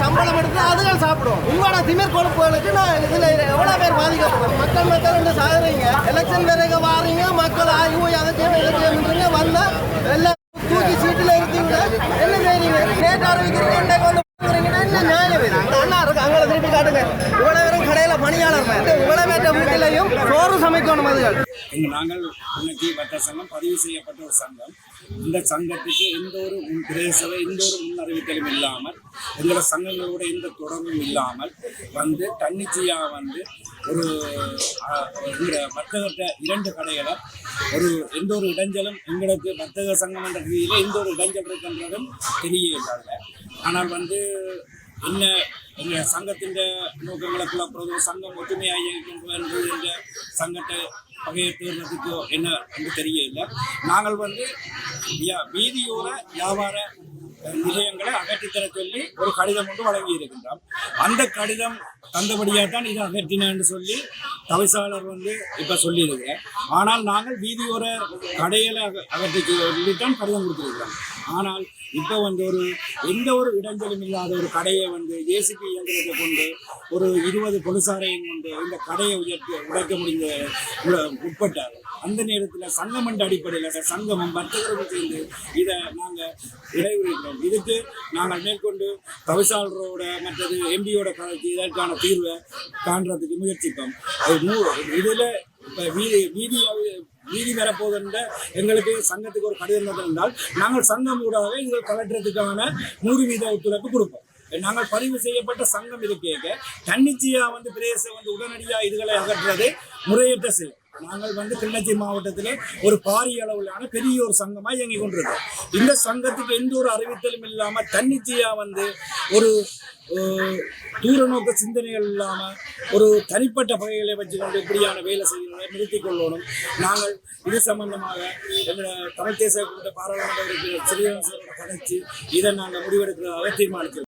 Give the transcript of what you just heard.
சம்பளம் எடுத்து அதுகள் சாப்பிடும் உங்களோட திமிர் கொழுப்புகளுக்கு நான் இதுல எவ்வளவு பேர் பாதிக்கப்படும் மக்கள் மக்கள் ரெண்டு சாகுறீங்க. எலெக்ஷன் வேற வாரீங்க மக்கள் ஆய்வு அதை செய்யணும் இதை செய்யணுன்றீங்க வந்தா எல்லாம் தூக்கி சீட்டுல இருக்கீங்க என்ன செய்றீங்க? டேட் ஆரம்பிக்கிறீங்க இன்றைக்கு வந்து போறீங்கன்னா என்ன நியாயம் இது? அண்ணா இருக்கு அங்கே திருப்பி காட்டுங்க. இவ்வளவு பேரும் கடையில பணியாளர் இவ்வளவு பேற்ற வீட்டிலையும் சோறு சமைக்கணும் அதுகள். நாங்கள் இன்னைக்கு வட்ட சங்கம் பதிவு செய்யப்பட்ட ஒரு சங்கம். இந்த சங்கத்துக்கு எந்த ஒரு பிரதேச எந்த ஒரு முன் அறிவித்தலும் இல்லாமல் எங்களோட சங்கங்களோட எந்த தொடர்பும் இல்லாமல் வந்து தன்னிச்சையாக வந்து ஒரு எங்களோட வர்த்தகத்தை இரண்டு கடைகளை ஒரு எந்த ஒரு இடைஞ்சலும் எங்களுக்கு வர்த்தக சங்கம் என்ற ரீதியில் எந்த ஒரு இடைஞ்சல் இருக்கின்றதும் தெரியவில்லை ஆனால் வந்து என்ன எங்கள் சங்கத்தின் நோக்கங்களை குழப்புறதோ சங்கம் ஒற்றுமையாக இயங்கின்றது என்ற சங்கத்தை பகையை தேர்றதுக்கோ என்ன என்று தெரியல நாங்கள் வந்து வீதியோர வியாபார விஷயங்களை அகற்றித்தர சொல்லி ஒரு கடிதம் ஒன்று வழங்கி இருக்கின்றோம் அந்த கடிதம் தந்தபடியாக தான் இதை அகற்றினேன்னு சொல்லி தவிசாளர் வந்து இப்போ சொல்லியிருக்கிறேன் ஆனால் நாங்கள் வீதியோர கடைகளை அக அகற்றி சொல்லித்தான் கடிதம் கொடுத்துருக்கிறோம். ஆனால் இப்போ வந்து ஒரு எந்த ஒரு இடைஞ்சலும் இல்லாத ஒரு கடையை வந்து ஏசிபி இயந்திரத்தை கொண்டு ஒரு இருபது பொலிசாரையும் கொண்டு இந்த கடையை உயர்த்தி உடைக்க முடிந்த உட்பட்டார். அந்த நேரத்தில் சங்கம் என்ற அடிப்படையில் சங்கமும் வர்த்தகரும் சேர்ந்து இதை நாங்கள் இடைவெளிக்கிறோம் இதுக்கு நாங்கள் மேற்கொண்டு தவிசாளரோட மற்றது எம்பியோட கலந்து இதற்கான தீர்வை காண்றதுக்கு முயற்சிப்போம். இதில் இப்போ வீதி வீதியாக வீதி பெறப்போகின்ற எங்களுக்கு சங்கத்துக்கு ஒரு கடிதம் இருந்தால் நாங்கள் சங்கம் ஊடாக எங்கள் கலட்டுறதுக்கான நூறு வீத ஒத்துழைப்பு கொடுப்போம். நாங்கள் பதிவு செய்யப்பட்ட சங்கம் இது கேட்க தன்னிச்சையா வந்து பிரதேச வந்து உடனடியாக இதுகளை அகற்றுறது முறையற்ற செயல். நாங்கள் வந்து கிளிநொச்சி மாவட்டத்திலே ஒரு பாரிய அளவிலான பெரிய ஒரு சங்கமாக இயங்கி கொண்டிருக்கோம் இந்த சங்கத்துக்கு எந்த ஒரு அறிவித்தலும் இல்லாமல் தன்னிச்சையா வந்து ஒரு தூர நோக்க சிந்தனைகள் இல்லாமல் ஒரு தனிப்பட்ட பகைகளை வச்சுக்கொண்டு இப்படியான வேலை செய்யணும் நிறுத்திக் கொள்ளணும். நாங்கள் இது சம்பந்தமாக எங்களோட தமிழ் தேச கூட்ட பாராளுமன்ற உறுப்பினர் கதைச்சு இதை நாங்கள் முடிவெடுக்கிறதாக தீர்மானிக்கிறோம்.